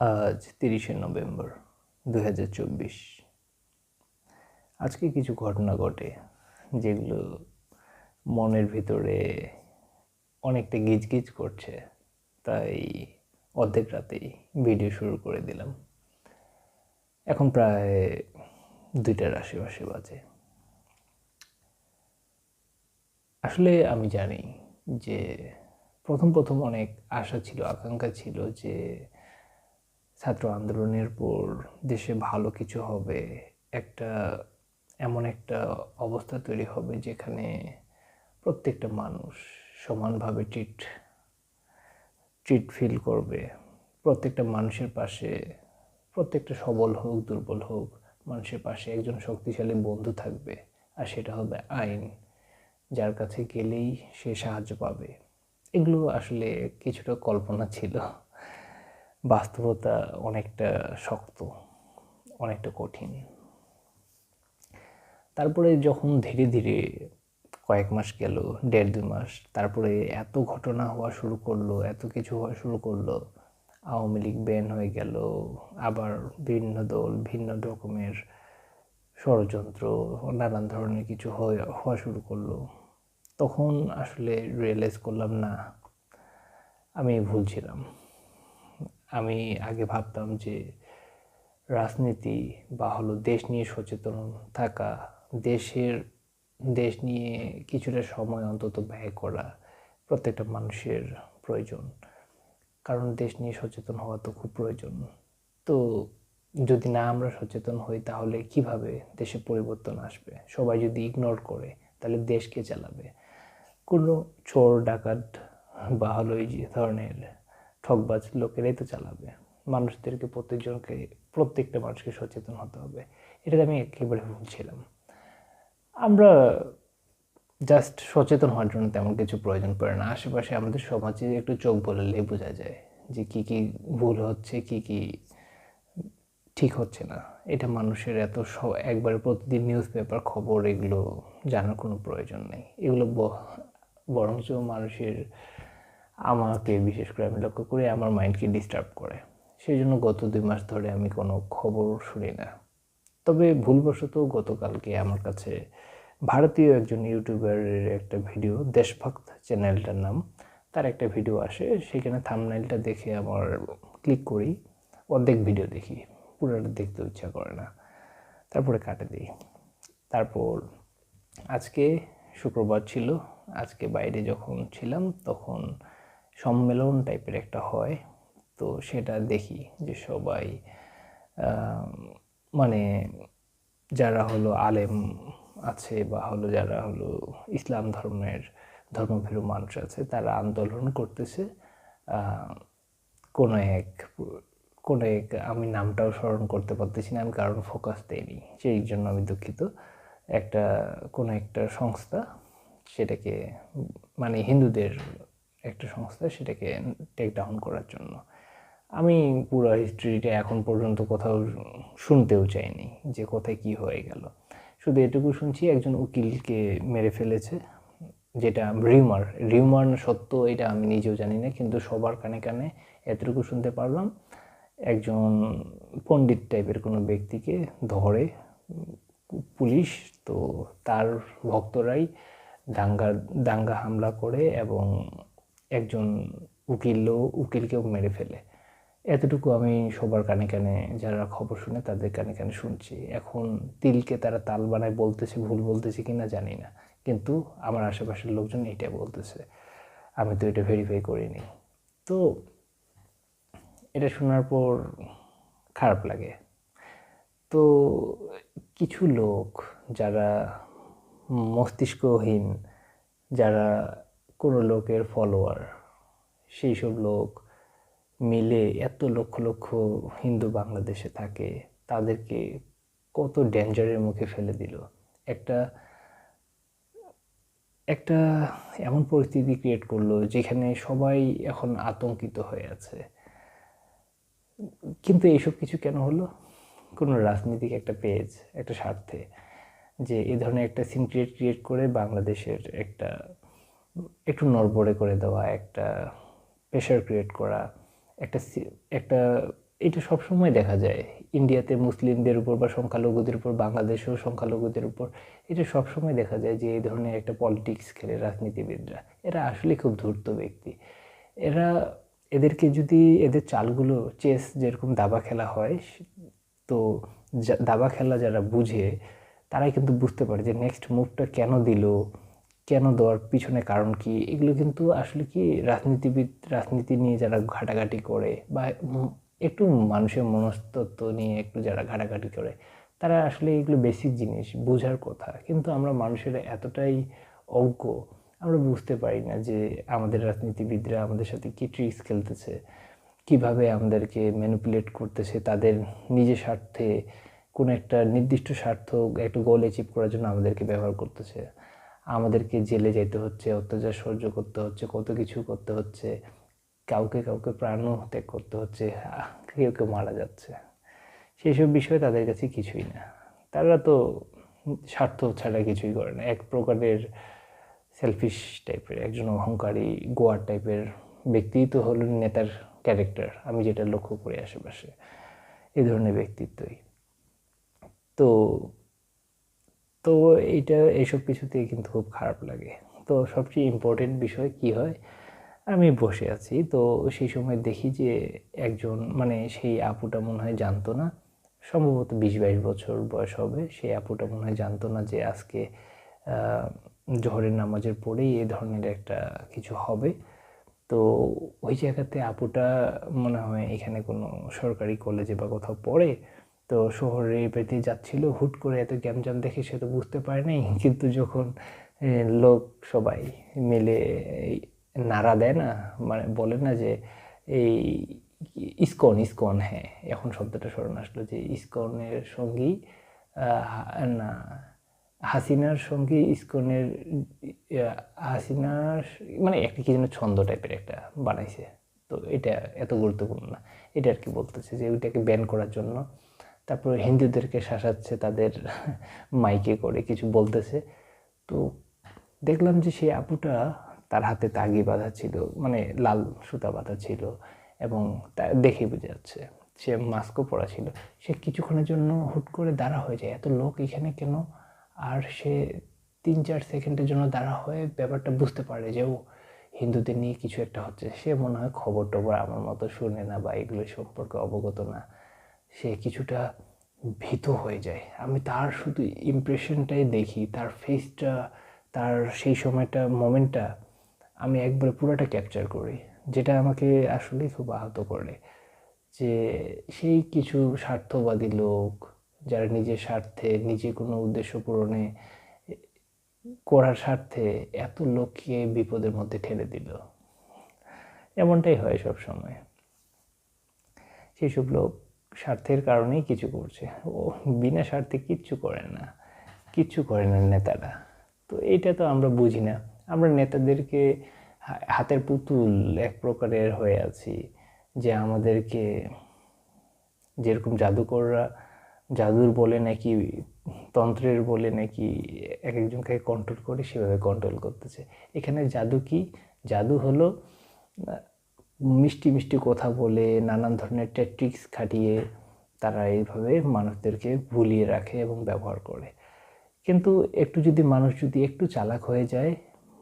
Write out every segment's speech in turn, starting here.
আজ তিরিশে নভেম্বর দু হাজার চব্বিশ। আজকে কিছু ঘটনা ঘটে যেগুলো মনের ভিতরে অনেকটা গিজগিজ করছে, তাই অর্ধেক রাতেই ভিডিও শুরু করে দিলাম। এখন প্রায় দুইটার আশেপাশে বাজে। আসলে আমি জানি যে প্রথম প্রথম অনেক আশা ছিল, আকাঙ্ক্ষা ছিল যে ছাত্র আন্দোলনের পর দেশে ভালো কিছু হবে, একটা এমন একটা অবস্থা তৈরি হবে যেখানে প্রত্যেকটা মানুষ সমানভাবে ট্রিট ট্রিট ফিল করবে। প্রত্যেকটা মানুষের পাশে, প্রত্যেকটা সবল হোক, দুর্বল হোক, মানুষের পাশে একজন শক্তিশালী বন্ধু থাকবে আর সেটা হবে আইন, যার কাছে গেলেই সে সাহায্য পাবে। এগুলো আসলে কিছুটা কল্পনা ছিল। বাস্তবতা অনেকটা শক্ত, অনেকটা কঠিন। তারপরে যখন ধীরে ধীরে কয়েক মাস গেল, দেড় দুই মাস, তারপরে এত ঘটনা হওয়া শুরু করল, এত কিছু হওয়া শুরু করল, আওয়ামী লীগ ব্যান হয়ে গেল, আবার ভিন্ন দল, ভিন্ন রকমের ষড়যন্ত্র, নানান ধরনের কিছু হওয়া শুরু করল। তখন আসলে রিয়েলাইজ করলাম, না, আমি ভুল ছিলাম। আমি আগে ভাবতাম যে রাজনীতি বা হলো দেশ নিয়ে সচেতন থাকা, দেশের, দেশ নিয়ে কিছুটা সময় অন্তত ব্যয় করা প্রত্যেকটা মানুষের প্রয়োজন। কারণ দেশ নিয়ে সচেতন হওয়া তো খুব প্রয়োজন। তো যদি না আমরা সচেতন হই, তাহলে কীভাবে দেশে পরিবর্তন আসবে? সবাই যদি ইগনোর করে, তাহলে দেশকে চালাবে? কোনো চোর, ডাকাত বা হলো এই যে ধরনের ঠকবাজ লোকেরাই তো চালাবে। মানুষদেরকে, প্রত্যেকজনকে, প্রত্যেকটা মানুষকে সচেতন হতে হবে। এটাতে আমি একেবারে ভুলছিলাম আমরা জাস্ট সচেতন হওয়ার জন্য তেমন কিছু প্রয়োজন পড়ে না। আশেপাশে আমাদের সমাজে একটু চোখ বললেই বোঝা যায় যে কী কী ভুল হচ্ছে, কী কী ঠিক হচ্ছে না। এটা মানুষের এত একবারে প্রতিদিন নিউজ পেপার খবর, এগুলো জানার কোনো প্রয়োজন নেই। এগুলো বরঞ্চ মানুষের আমাকে বিশেষ করে আমি লক্ষ্য করি আমার মাইন্ডকে ডিস্টার্ব করে। সেই জন্য গত দুই মাস ধরে আমি কোনো খবর শুনি না। তবে ভুলবশত গতকালকে আমার কাছে ভারতীয় একজন ইউটিউবারের একটা ভিডিও, দেশভক্ত চ্যানেলটার নাম, তার একটা ভিডিও আসে। সেখানে থামনাইলটা দেখে আমার ক্লিক করি, অর্ধেক ভিডিও দেখি, পুরোটা দেখতে ইচ্ছা করে না। তারপরে কাটে দিই। তারপর আজকে শুক্রবার ছিল, আজকে বাইরে যখন ছিলাম তখন সম্মেলন টাইপের একটা হয়। তো সেটা দেখি যে সবাই মানে যারা হলো আলেম আছে বা হলো যারা হলো ইসলাম ধর্মের, ধর্মভীরু মানুষ আছে, তারা আন্দোলন করতেছে। কোনো এক কোনো এক আমি নামটাও স্মরণ করতে পারতেছি না, আমি কারণ ফোকাস দেইনি। সেই জন্য আমি দুঃখিত। একটা, কোনো একটা সংস্থা সেটাকে মানে হিন্দুদের একটা সংস্থা সেটাকে টেক ডাউন করার জন্য। আমি পুরো হিস্ট্রিটা এখন পর্যন্ত কোথাও শুনতেও চাইনি যে কোথায় কি হয়ে গেল। শুধু এটুকু শুনছি, একজন উকিলকে মেরে ফেলেছে, যেটা রিউমার রিউমার সত্য, এটা আমি নিজেও জানি না, কিন্তু সবার কানে কানে এতটুকু শুনতে পারলাম, একজন পণ্ডিত টাইপের কোনো ব্যক্তিকে ধরে পুলিশ, তো তার ভক্তরাই দাঙ্গা দাঙ্গা হামলা করে এবং একজন উকিলও উকিলকেও মেরে ফেলে। এতটুকু আমি সবার কানে কানে যারা খবর শুনে তাদের কানে কানে শুনছি। এখন তিলকে তারা তাল বানায় বলতেছে, ভুল বলতেছে কি না জানি না। কিন্তু আমার আশেপাশের লোকজন এটা বলতেছে। আমি তো এটা ভেরিফাই করিনি। তো এটা শোনার পর খারাপ লাগে। তো কিছু লোক যারা মস্তিষ্কহীন, যারা কোনো লোকের ফলোয়ার সেই সব লোক মিলে এত লক্ষ লক্ষ হিন্দু বাংলাদেশে থাকে, তাদেরকে কত ডেঞ্জারের মুখে ফেলে দিল। একটা একটা এমন পরিস্থিতি ক্রিয়েট করল যেখানে সবাই এখন আতঙ্কিত হয়ে আছে। কিন্তু এইসব কিছু কেন হলো? কোনো রাজনীতিক একটা পেজ একটা স্বার্থে যে এ ধরনের একটা সিন ক্রিয়েট ক্রিয়েট করে বাংলাদেশের একটা একটু নড়বড়ে করে দেওয়া, একটা প্রেশার ক্রিয়েট করা, একটা একটা, এটা সবসময় দেখা যায়। ইন্ডিয়াতে মুসলিমদের উপর বা সংখ্যালঘুদের উপর, বাংলাদেশেও সংখ্যালঘুদের উপর, এটা সবসময় দেখা যায় যে এই ধরনের একটা পলিটিক্স খেলে রাজনীতিবিদরা। এরা আসলে খুব ধূর্ত ব্যক্তি। এরা এদেরকে যদি এদের চালগুলো চেস যেরকম দাবা খেলা হয়, তো দাবা খেলা যারা বুঝে, তারাই কিন্তু বুঝতে পারে যে নেক্সট মুভটা কেন দিল কেন দেওয়ার পিছনে কারণ কি? এগুলো কিন্তু আসলে কি রাজনীতিবিদ, রাজনীতি নিয়ে যারা ঘাটাঘাটি করে বা একটু মানুষের মনস্তত্ব নিয়ে একটু যারা ঘাটাঘাটি করে, তারা আসলে এগুলো বেসিক জিনিস, বোঝার কথা। কিন্তু আমরা মানুষের এতটাই অজ্ঞ, আমরা বুঝতে পারি না যে আমাদের রাজনীতিবিদরা আমাদের সাথে কী ট্রিক্স খেলতেছে, কীভাবে আমাদেরকে ম্যানিপুলেট করতেছে, তাদের নিজের স্বার্থে কোনো একটা নির্দিষ্ট স্বার্থ, একটা গোল অ্যাচিভ করার জন্য আমাদেরকে ব্যবহার করতেছে। আমাদেরকে জেলে যেতে হচ্ছে, অত্যাচার সহ্য করতে হচ্ছে, কত কিছু করতে হচ্ছে, কাউকে কাউকে প্রাণও ত্যাগ করতে হচ্ছে কেউ কেউ মারা যাচ্ছে। সেই সব বিষয়ে তাদের কাছে কিছুই না। তারা তো স্বার্থ ছাড়া কিছুই করে না। এক প্রকারের সেলফিশ টাইপের একজন অহংকারী, গোয়ার টাইপের ব্যক্তিই তো হল নেতার ক্যারেক্টার আমি যেটা লক্ষ্য করি আশেপাশে। এই ধরনের ব্যক্তিত্বই। তো তো এইটা এইসব কিছুতেই কিন্তু খুব খারাপ লাগে। তো সবচেয়ে ইম্পর্টেন্ট বিষয় কি হয়? আমি বসে আছি, তো সেই সময় দেখি যে একজন মানে সেই আপুটা মনে হয় জানতো না। সম্ভবত বিশ বাইশ বছর বয়স হবে, সেই আপুটা মনে হয় জানতো না যে আজকে জহরের নামাজের পরেই এ ধরনের একটা কিছু হবে। তো ওই জায়গাতে আপুটা মনে হয় এখানে কোনো সরকারি কলেজে বা কোথাও পড়ে। তো শহরে পেতে যাচ্ছিল, হুট করে এত গ্যামজাম দেখে সে তো বুঝতে পারে নাই কিন্তু যখন লোক সবাই মিলে নাড়া দেয় না মানে বলে না যে, এই ইস্কন ইস্কন হ্যাঁ এখন শব্দটা স্মরণ আসলো যে ইস্কনের সঙ্গী না, হাসিনার সঙ্গে, ইস্কনের হাসিনার মানে একটা কি যেন ছন্দ টাইপের একটা বানাইছে। তো এটা এত গুরুত্বপূর্ণ না। এটা আর কি বলতেছে যে ওইটাকে ব্যান করার জন্য। তারপর হিন্দুদেরকে শাসাচ্ছে, তাদের মাইকে করে কিছু বলতেছে। তো দেখলাম যে সেই আপুটা তার হাতে তাগি বাঁধা ছিল মানে লাল সুতা বাঁধা ছিল এবং তা দেখে বুঝে যাচ্ছে সে মাস্কও পরা ছিল। সে কিছুক্ষণের জন্য হুট করে দাঁড়া হয়ে যায়। এত লোক এখানে কেন? আর সে তিন চার সেকেন্ডের জন্য দাঁড়া হয়ে ব্যাপারটা বুঝতে পারে যে, ও হিন্দুদের নিয়ে কিছু একটা হচ্ছে। সে মনে হয় খবর টবর আমার মতো শুনে না বা এগুলো সম্পর্কে অবগত না। সে কিছুটা ভীত হয়ে যায়। আমি তার শুধু ইমপ্রেশনটাই দেখি, তার ফেসটা তার সেই সময়টা মোমেন্টটা আমি একবারে পুরোটা ক্যাপচার করি, যেটা আমাকে আসলেই খুব আহত করে। যে সেই কিছু স্বার্থবাদী লোক যারা নিজের স্বার্থে, নিজে কোনো উদ্দেশ্য পূরণে করার স্বার্থে এত লোককে বিপদের মধ্যে ঠেলে দিল। এমনটাই হয় সব সময় সেসব লোক স্বার্থের কারণেই কিছু করছে। ও বিনা স্বার্থে কিচ্ছু করে না। কিচ্ছু করে না নেতারা। তো এটা তো আমরা বুঝি না। আমরা নেতাদেরকে হাতের পুতুল এক প্রকারের হয়ে আছি যে আমাদেরকে যেরকম জাদুকররা জাদুর বলে নাকি, তন্ত্রের বলে নাকি এক একজনকে কন্ট্রোল করে সেভাবে কন্ট্রোল করতেছে। এখানে জাদু কি? জাদু হলো মিষ্টি মিষ্টি কথা বলে নানান ধরনের ট্যাট্রিক্স খাটিয়ে তারা এইভাবে মানুষদেরকে ভুলিয়ে রাখে এবং ব্যবহার করে। কিন্তু একটু যদি মানুষ যদি একটু চালাক হয়ে যায়,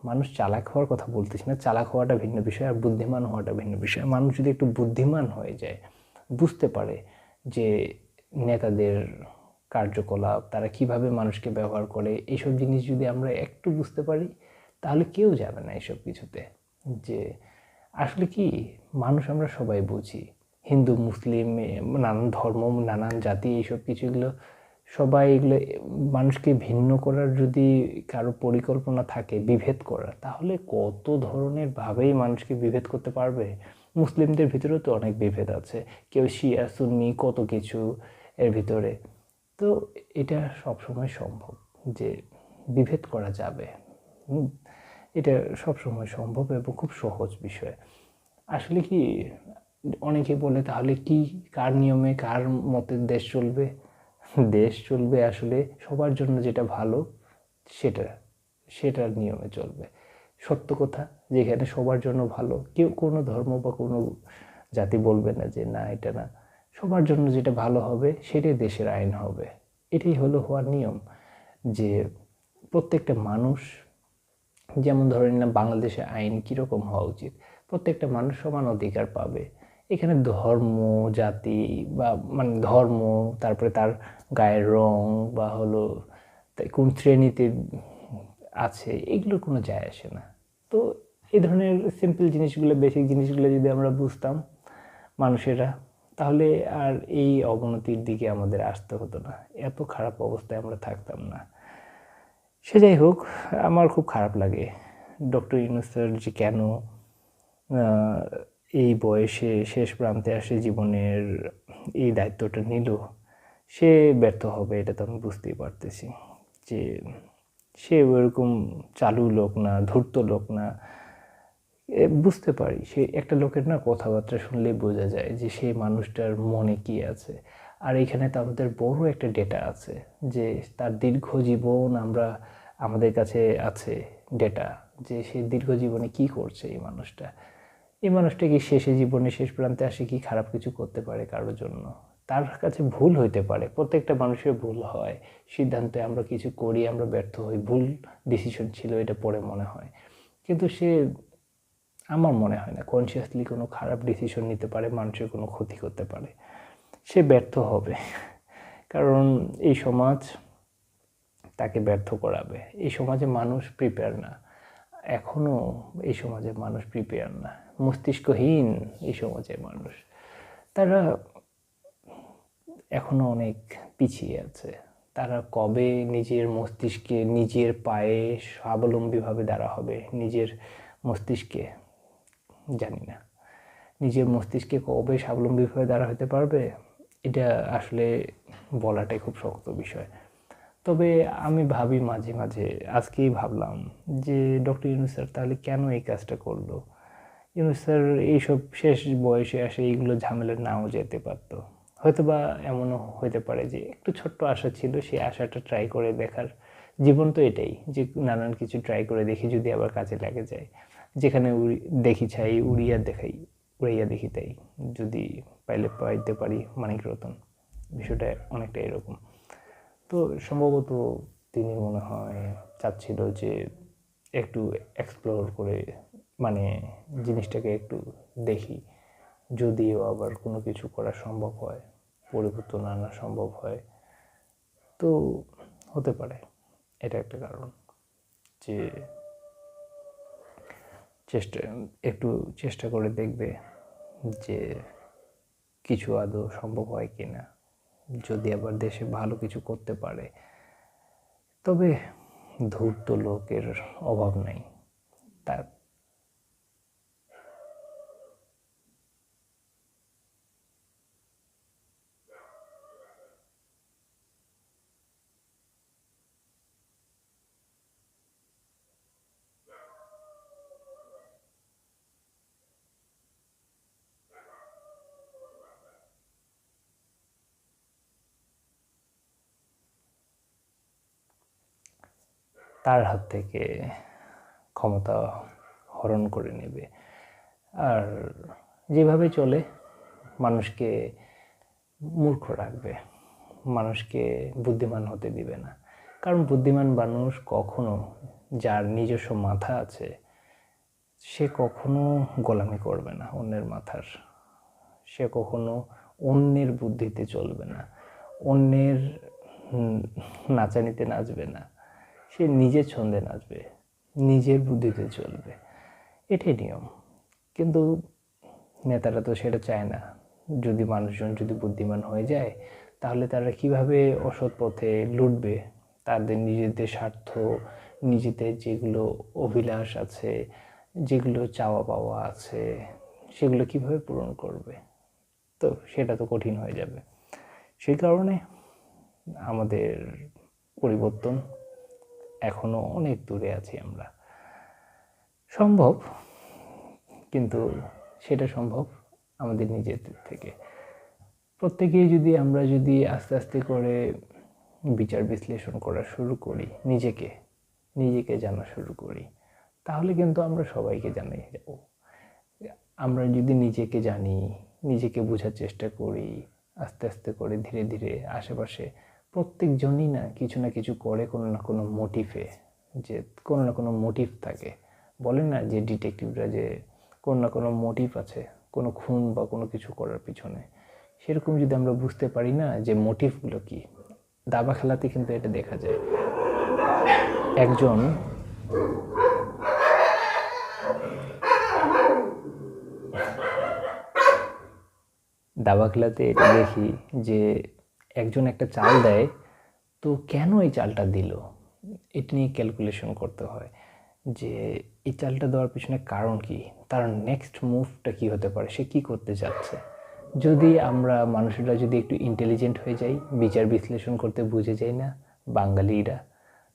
মানুষ চালাক হওয়ার কথা বলতেছি না, চালাক হওয়াটা ভিন্ন বিষয় আর বুদ্ধিমান হওয়াটা ভিন্ন বিষয়। মানুষ যদি একটু বুদ্ধিমান হয়ে যায়, বুঝতে পারে যে নেতাদের কার্যকলাপ, তারা কীভাবে মানুষকে ব্যবহার করে, এইসব জিনিস যদি আমরা একটু বুঝতে পারি, তাহলে কেউ যাবে না এইসব কিছুতে। যে আসলে কি, মানুষ আমরা সবাই বুঝি। হিন্দু, মুসলিম নানান ধর্ম, নানান জাতি, এইসব কিছুগুলো সবাই এগুলো মানুষকে ভিন্ন করার যদি কারও পরিকল্পনা থাকে, বিভেদ করার, তাহলে কত ধরনের ভাবেই মানুষকে বিভেদ করতে পারবে? মুসলিমদের ভিতরেও তো অনেক বিভেদ আছে। কেউ শিয়া, সুন্নি, কত কিছু এর ভিতরে। তো এটা সবসময় সম্ভব যে বিভেদ করা যাবে। এটা সবসময় সম্ভব এবং খুব সহজ বিষয়। আসলে কি, অনেকে বলে তাহলে কি, কার নিয়মে কার মতে দেশ চলবে? দেশ চলবে আসলে সবার জন্য যেটা ভালো, সেটা, সেটার নিয়মে চলবে। সত্য কথা, যেখানে সবার জন্য ভালো, কেউ কোনো ধর্ম বা কোনো জাতি বলবে না যে না, এটা না। সবার জন্য যেটা ভালো হবে, সেটাই দেশের আইন হবে। এটাই হলো হওয়ার নিয়ম যে প্রত্যেকটা মানুষ যেমন ধরে নিলাম বাংলাদেশে আইন কীরকম হওয়া উচিত? প্রত্যেকটা মানুষ সমান অধিকার পাবে। এখানে ধর্ম, জাতি বা মানে ধর্ম, তারপরে তার গায়ের রং বা হলো কোন শ্রেণীতে আছে, এগুলোর কোনো যায় আসে না। তো এই ধরনের সিম্পল জিনিসগুলো বেসিক জিনিসগুলো যদি আমরা বুঝতাম মানুষেরা, তাহলে আর এই অবনতির দিকে আমাদের আসতে হতো না। এত খারাপ অবস্থায় আমরা থাকতাম না। সে যাই হোক, আমার খুব খারাপ লাগে। ডক্টর ইউনুসের যে কেন এই বয়সে শেষ প্রান্তে আসে জীবনের এই দায়িত্বটা নিল, সে ব্যর্থ হবে, এটা তো আমি বুঝতেই পারতেছি। যে সে ওরকম চালু লোক না, ধূর্ত লোক না বুঝতে পারি। সে একটা লোকের না কথাবার্তা শুনলেই বোঝা যায় যে সেই মানুষটার মনে কি আছে। আর এখানে তো আমাদের বড় একটা ডেটা আছে যে তার দীর্ঘ জীবন আমরা আমাদের কাছে আছে ডেটা যে সে দীর্ঘ জীবনে কি করছে এই মানুষটা। এই মানুষটা কি শেষে জীবনে শেষ প্রান্তে আসে, কি খারাপ কিছু করতে পারে কারোর জন্য? তার কাছে ভুল হইতে পারে, প্রত্যেকটা মানুষের ভুল হয়, সিদ্ধান্তে আমরা কিছু করি, আমরা ব্যর্থ হই, ভুল ডিসিশন ছিল এটা পরে মনে হয়। কিন্তু সে, আমার মনে হয় না কনসিয়াসলি কোনো খারাপ ডিসিশন নিতে পারে, মানুষের কোনো ক্ষতি করতে পারে। সে ব্যর্থ হবে। কারণ এই সমাজ তাকে ব্যর্থ করাবে। এই সমাজে মানুষ প্রিপেয়ার না। এখনও এই সমাজে মানুষ প্রিপেয়ার না। মস্তিষ্কহীন এই সমাজের মানুষ। তারা এখনও অনেক পিছিয়ে আছে। তারা কবে নিজের মস্তিষ্কে নিজের পায়ে স্বাবলম্বীভাবে দাঁড়া হবে? নিজের মস্তিষ্কে? জানি না। নিজের মস্তিষ্কে কবে স্বাবলম্বীভাবে দাঁড়া হতে পারবে? এটা আসলে বলাটাই খুব শক্ত বিষয়। তবে আমি ভাবি মাঝে মাঝে, আজকেই ভাবলাম যে, ডক্টর ইউনুস স্যার, তাহলে কেন এই কাজটা করল? ইউনুস স্যার এইসব শেষ বয়সে আসে এইগুলো ঝামেলা নাও যেতে পারতো। হয়তো বা এমনও হইতে পারে যে, একটু ছোট্ট আশা ছিল, সেই আশাটা ট্রাই করে দেখার। জীবন তো এটাই যে, নানান কিছু ট্রাই করে দেখি যদি আবার কাজে লাগে যায়। যেখানে উড়ি, দেখি চাই উড়িয়া দেখাই, উড়াইয়া দেখি তাই। যদি পাইলে পাইতে পারি মানিক রতন। বিষয়টা অনেকটা এরকম। তো সম্ভবত তিনি মনে হয় চাচ্ছিল যে একটু এক্সপ্লোর করে মানে জিনিসটাকে একটু দেখি। যদিও আবার কোনো কিছু করা সম্ভব হয়, পরিবর্তন আনা সম্ভব হয়। তো হতে পারে, এটা একটা কারণ যে চেষ্টা, একটু চেষ্টা করে দেখবে যে কিছু আদৌ সম্ভব হয় কি না যদি আবার দেশে ভালো কিছু করতে পারে। তবে ধূর্ত লোকের অভাব নাই। তার তার হাত থেকে ক্ষমতা হরণ করে নেবে। আর যেভাবে চলে, মানুষকে মূর্খ রাখবে, মানুষকে বুদ্ধিমান হতে দিবে না। কারণ বুদ্ধিমান মানুষ কখনো যার নিজস্ব মাথা আছে, সে কখনো গোলামি করবে না অন্যের মাথার। সে কখনো অন্যের বুদ্ধিতে চলবে না, অন্যের নাচানিতে নাচবে না। সে নিজের ছন্দে নাচবে, নিজের বুদ্ধিতে চলবে। এটাই নিয়ম। কিন্তু নেতারা তো সেটা চায় না। যদি মানুষজন যদি বুদ্ধিমান হয়ে যায়, তাহলে তারা কীভাবে অসৎ পথে লুটবে? তাদের নিজেদের স্বার্থ, নিজেদের যেগুলো অভিলাষ আছে, যেগুলো চাওয়া পাওয়া আছে, সেগুলো কীভাবে পূরণ করবে? তো সেটা তো কঠিন হয়ে যাবে। সেই কারণে আমাদের পরিবর্তন এখনও অনেক দূরে আছি আমরা। সম্ভব, কিন্তু সেটা সম্ভব আমাদের নিজেদের থেকে। প্রত্যেকেই যদি আমরা যদি আস্তে আস্তে করে বিচার বিশ্লেষণ করা শুরু করি, নিজেকে নিজেকে জানা শুরু করি, তাহলে কিন্তু আমরা সবাইকে জানাই যাব আমরা যদি নিজেকে জানি, নিজেকে বোঝার চেষ্টা করি, আস্তে আস্তে করে ধীরে ধীরে আশেপাশে প্রত্যেকজনই না কিছু না কিছু করে কোনো না কোনো মোটিভে যে কোনো না কোনো মোটিভ থাকে। বলে না যে ডিটেকটিভরা যে কোনো না কোনো মোটিভ আছে, কোনো খুন বা কোনো কিছু করার পিছনে। সেরকম যদি আমরা বুঝতে পারি না যে মোটিভগুলো কি দাবা খেলাতে কিন্তু এটা দেখা যায়। একজন দাবা খেলাতে এটা দেখি যে একজন একটা চাল দেয়, তো কেন এই চালটা দিল? এটা নিয়ে ক্যালকুলেশন করতে হয় যে এই চালটা দেওয়ার পিছনে কারণ কি? তার নেক্সট মুভটা কি হতে পারে? সে কি করতে যাচ্ছে যদি আমরা মানুষেরা যদি একটু ইন্টেলিজেন্ট হয়ে যাই, বিচার বিশ্লেষণ করতে বুঝে যাই না বাঙালিরা,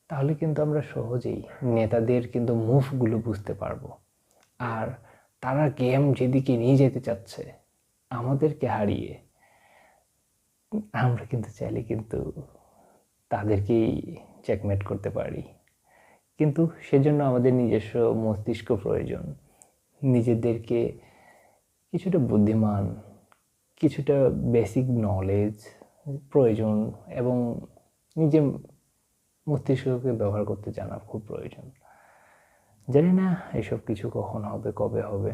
তাহলে কিন্তু আমরা সহজেই নেতাদের কিন্তু মুভগুলো বুঝতে পারব। আর তারা গেম যেদিকে নিয়ে যেতে চাচ্ছে, আমাদেরকে হারিয়ে আমরা কিন্তু চাইলে কিন্তু তাদেরকেই চেকমেট করতে পারি। কিন্তু সেজন্য আমাদের নিজস্ব মস্তিষ্ক প্রয়োজন। নিজেদেরকে কিছুটা বুদ্ধিমান, কিছুটা বেসিক নলেজ প্রয়োজন এবং নিজে মস্তিষ্ককে ব্যবহার করতে জানা খুব প্রয়োজন। জানি না এসব কিছু কখন হবে, কবে হবে,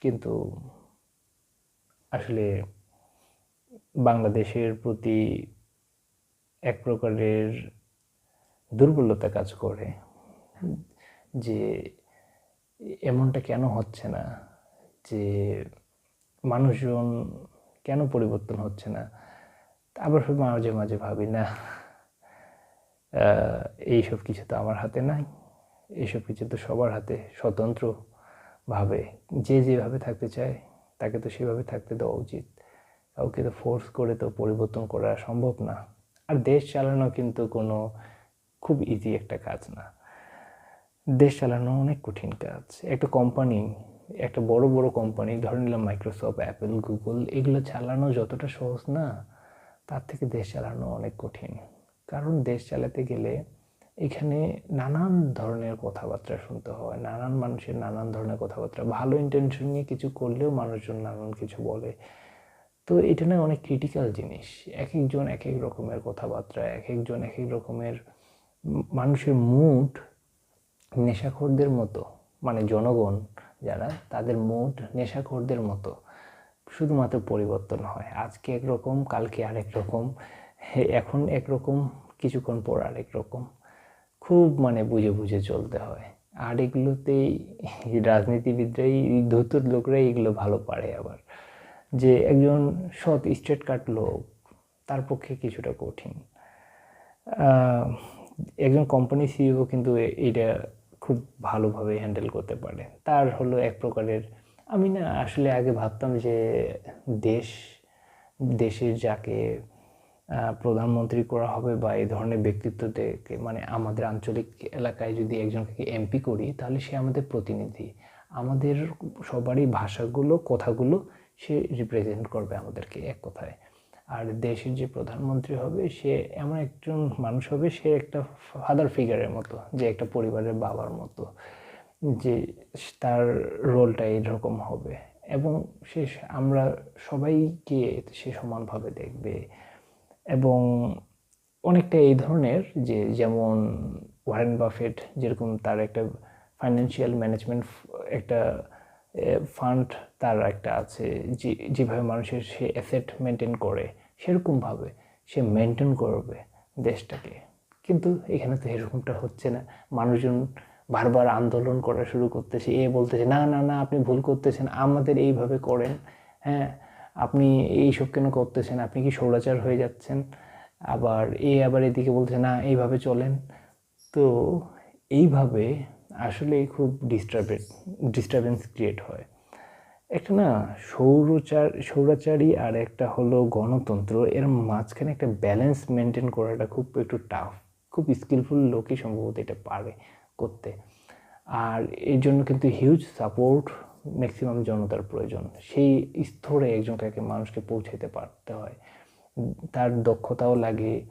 কিন্তু আসলে বাংলাদেশের প্রতি এক প্রকারের দুর্বলতা কাজ করে, যে এমনটা কেন হচ্ছে না, যে মানুষজন কেন পরিবর্তন হচ্ছে না? আবার মাঝে মাঝে ভাবি, না এইসব কিছু তো আমার হাতে নাই, এইসব কিছু তো সবার হাতে স্বতন্ত্রভাবে। যে যেভাবে থাকতে চায়, তাকে তো সেভাবে থাকতে দেওয়া উচিত। কাউকে তো ফোর্স করে তো পরিবর্তন করা সম্ভব না। আর দেশ চালানো কিন্তু কোনো খুব ইজি একটা কাজ না। দেশ চালানো অনেক কঠিন কাজ। একটা কোম্পানি একটা বড় বড় কোম্পানি ধরে নিলাম মাইক্রোসফট অ্যাপেল গুগল এগুলো চালানো যতটা সহজ না, তার থেকে দেশ চালানো অনেক কঠিন। কারণ দেশ চালাতে গেলে এখানে নানান ধরনের কথাবার্তা শুনতে হয়। নানান মানুষের নানান ধরনের কথাবার্তা। ভালো ইন্টেনশন নিয়ে কিছু করলেও মানুষজন নানান কিছু বলে। তো এটা না অনেক ক্রিটিক্যাল জিনিস। এক একজন এক এক রকমের কথাবার্তা, এক একজন এক এক রকমের মানুষের মুড নেশাখোরদের মতো মানে জনগণ যারা, তাদের মুড নেশাখোরদের মতো। শুধুমাত্র পরিবর্তন হয়। আজকে একরকম কালকে আরেক রকম, এখন একরকম কিছুক্ষণ পর আরেক রকম। খুব মানে বুঝে বুঝে চলতে হয়। আর এগুলোতেই রাজনীতিবিদরাই, ধুতুর লোকরাই এগুলো ভালো পারে আবার। যে একজন সৎ স্ট্রেট কাট লোক, তার পক্ষে কিছুটা কঠিন। একজন কোম্পানি সিইও কিন্তু এটা খুব ভালোভাবে হ্যান্ডেল করতে পারে। তার হলো এক প্রকারের, আমি না আসলে আগে ভাবতাম যে দেশ, দেশের যাকে প্রধানমন্ত্রী করা হবে বা এই ধরনের ব্যক্তিত্বদেরকে মানে আমাদের আঞ্চলিক এলাকায় যদি একজনকে এমপি করি, তাহলে সে আমাদের প্রতিনিধি। আমাদের সবারই ভাষাগুলো, কথাগুলো সে রিপ্রেজেন্ট করবে আমাদেরকে এক কথায়। আর দেশের যে প্রধানমন্ত্রী হবে, সে এমন একজন মানুষ হবে, সে একটা ফাদার ফিগারের মতো, যে একটা পরিবারের বাবার মতো, যে তার রোলটা এইরকম হবে। এবং সে আমরা সবাইকে সে সমানভাবে দেখবে। এবং অনেকটা এই ধরনের যে, যেমন ওয়ারেন বাফেট যেরকম তার একটা ফাইন্যান্সিয়াল ম্যানেজমেন্ট একটা ফান্ড তার একটা আছে, যে, যেভাবে মানুষের সে অ্যাসেট মেনটেন করে, সেরকমভাবে সে মেনটেন করবে দেশটাকে। কিন্তু এখানে তো এরকমটা হচ্ছে না। মানুষজন বারবার আন্দোলন করা শুরু করতেছে, এ বলতেছে, না না না, আপনি ভুল করতেছেন, আমাদের এইভাবে করেন। হ্যাঁ আপনি এইসব কেন করতেছেন? আপনি কি সৌরাচার হয়ে যাচ্ছেন? আবার এ আবার এদিকে বলছে না, এইভাবে চলেন। তো এইভাবে আসলে খুব ডিস্টার্বে ডিস্টারবেন্স ক্রিয়েট হয়। একটা না সৌরচার, সৌরাচারী আর একটা হলো গণতন্ত্র, এর মাঝখানে একটা ব্যালেন্স মেনটেন করাটা খুব একটু টাফ খুব স্কিলফুল লোকই সম্ভবত এটা পারে করতে। আর এর জন্য কিন্তু হিউজ সাপোর্ট ম্যাক্সিমাম জনতার প্রয়োজন, সেই স্তরে একজনকে মানুষকে পৌঁছাতে পারতে হয়। তার দক্ষতাও লাগে,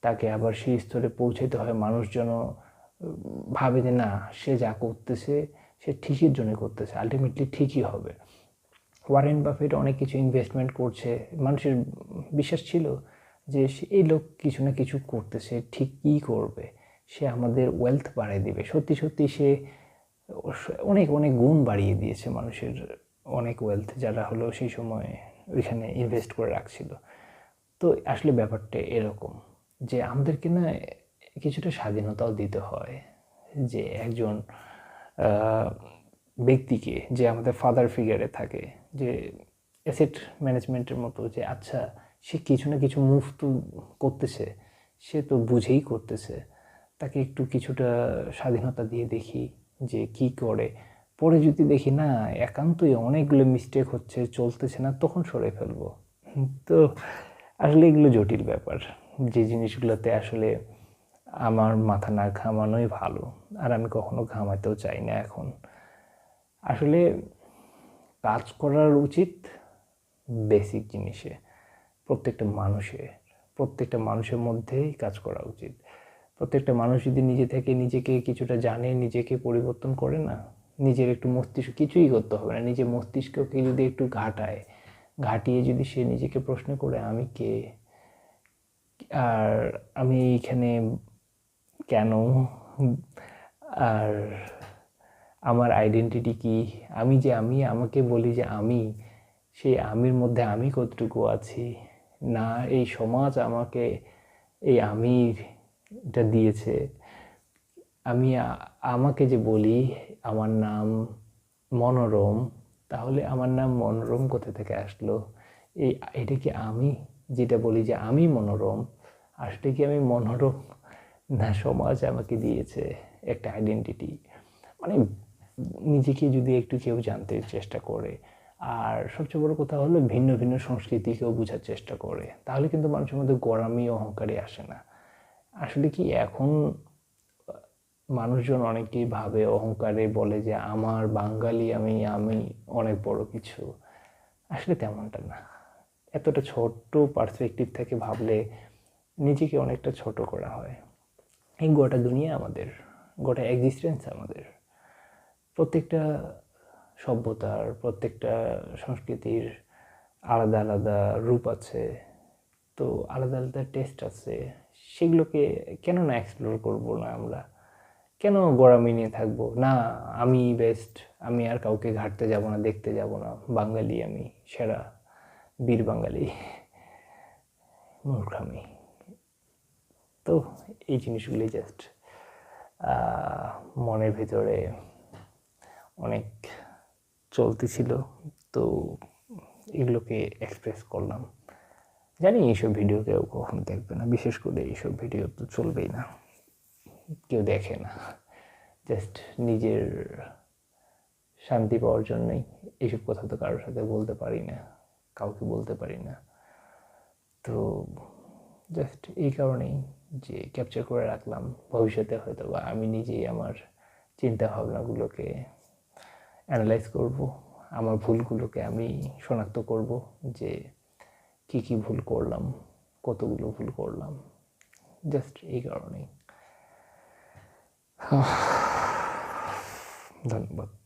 তাকে আবার সেই স্তরে পৌঁছাতে হয়, মানুষ যেন ভাবে যে না, সে যা করতেছে, সে ঠিকই জন্য করতেছে আলটিমেটলি ঠিকই হবে। ওয়ারেন বাফেট অনেক কিছু ইনভেস্টমেন্ট করছে, মানুষের বিশ্বাস ছিল যে এই লোক কিছু না কিছু করতেছে ঠিক কী করবে, সে আমাদের ওয়েলথ বাড়িয়ে দিবে। সত্যি সত্যি সে অনেক অনেক গুণ বাড়িয়ে দিয়েছে মানুষের অনেক ওয়েলথ যারা হলো সেই সময় ওইখানে ইনভেস্ট করে রাখছিল। তো আসলে ব্যাপারটা এরকম যে আমাদেরকে না কিছুটা স্বাধীনতাও দিতে হয় যে একজন ব্যক্তিকে যে আমাদের ফাদার ফিগারে থাকে, যে অ্যাসেট ম্যানেজমেন্টের মতো যে আচ্ছা সে কিছু না কিছু মুভ তো করতেছে, সে তো বুঝেই করতেছে। তাকে একটু কিছুটা স্বাধীনতা দিয়ে দেখি যে কি করে। পরে যদি দেখি, না, একান্তই অনেকগুলো মিস্টেক হচ্ছে, চলতেছে না, তখন সরে ফেলব। তো আসলে এগুলো জটিল ব্যাপার। যে জিনিসগুলোতে আসলে আমার মাথা না ঘামানোই ভালো। আর আমি কখনো ঘামাতেও চাই না এখন। আসলে কাজ করার উচিত বেসিক জিনিসে, প্রত্যেকটা মানুষের প্রত্যেকটা মানুষের মধ্যেই কাজ করা উচিত। প্রত্যেকটা মানুষ যদি নিজে থেকে নিজেকে কিছুটা জানে, নিজেকে পরিবর্তন করে না, নিজের একটু মস্তিষ্ক, কিছুই করতে হবে না। নিজের মস্তিষ্ককে যদি একটু ঘাটায়, ঘাটিয়ে যদি সে নিজেকে প্রশ্ন করে, আমি কে? আর আমি এইখানে কেন? আর আমার আইডেন্টিটি কি? আমি যে আমি, আমাকে বলি যে আমি, সেই আমির মধ্যে আমি কতটুকু আছি? না, এই সমাজ আমাকে এই আমিটা দিয়েছে। আমি, আমাকে যে বলি আমার নাম মনোরম, তাহলে আমার নাম মনোরম কোথা থেকে আসলো? এই, এটা কি আমি যেটা বলি যে আমি মনোরম? আসলে কি আমি মনোরম না, সমাজ আমাকে দিয়েছে একটা আইডেন্টিটি মানে নিজেকে যদি একটু কেউ জানতে চেষ্টা করে, আর সবচেয়ে বড় কথা হলো ভিন্ন ভিন্ন সংস্কৃতিকেও বোঝার চেষ্টা করে, তাহলে কিন্তু মানুষের মধ্যে গরমই অহংকারই আসে না। আসলে কি এখন মানুষজন অনেকেই ভাবে, অহংকারে বলে যে আমার বাঙালি আমি আমি অনেক বড় কিছু। আসলে তেমনটা না। এতটা ছোট্ট পার্সপেক্টিভ থেকে ভাবলে নিজেকে অনেকটা ছোট করা হয়। এই গোটা দুনিয়া আমাদের, গোটা এক্সিস্টেন্স আমাদের। প্রত্যেকটা সভ্যতার, প্রত্যেকটা সংস্কৃতির আলাদা আলাদা রূপ আছে, তো আলাদা আলাদা টেস্ট আছে। সেগুলোকে কেন না এক্সপ্লোর করব না আমরা? কেন গোড়ামি নিয়ে থাকব? না, আমি বেস্ট আমি আর কাউকে ঘাটতে যাব না, দেখতে যাব না। বাঙালি আমি, সেরা বীর বাঙালি। মূর্খামি। তো এই জিনিসগুলি জাস্ট মনের ভিতরে অনেক চলতেছিল। তো এগুলোকে এক্সপ্রেস করলাম। জানি এইসব ভিডিও কেউ কখনো দেখবে না। বিশেষ করে এইসব ভিডিও তো চলবেই না। কেউ দেখে না। জাস্ট নিজের শান্তি পাওয়ার জন্যই এইসব কথা তো কারোর সাথে বলতে পারি না। কাউকে বলতে পারি না। তো জাস্ট এই কারণেই যে ক্যাপচার করে রাখলাম, ভবিষ্যতে হয়তো বা আমি নিজেই আমার চিন্তা ভাবনাগুলোকে অ্যানালাইজ করব, আমার ভুলগুলোকে আমি শনাক্ত করব যে কি কি ভুল করলাম, কতগুলো ভুল করলাম জাস্ট এই কারণেই। ধন্যবাদ।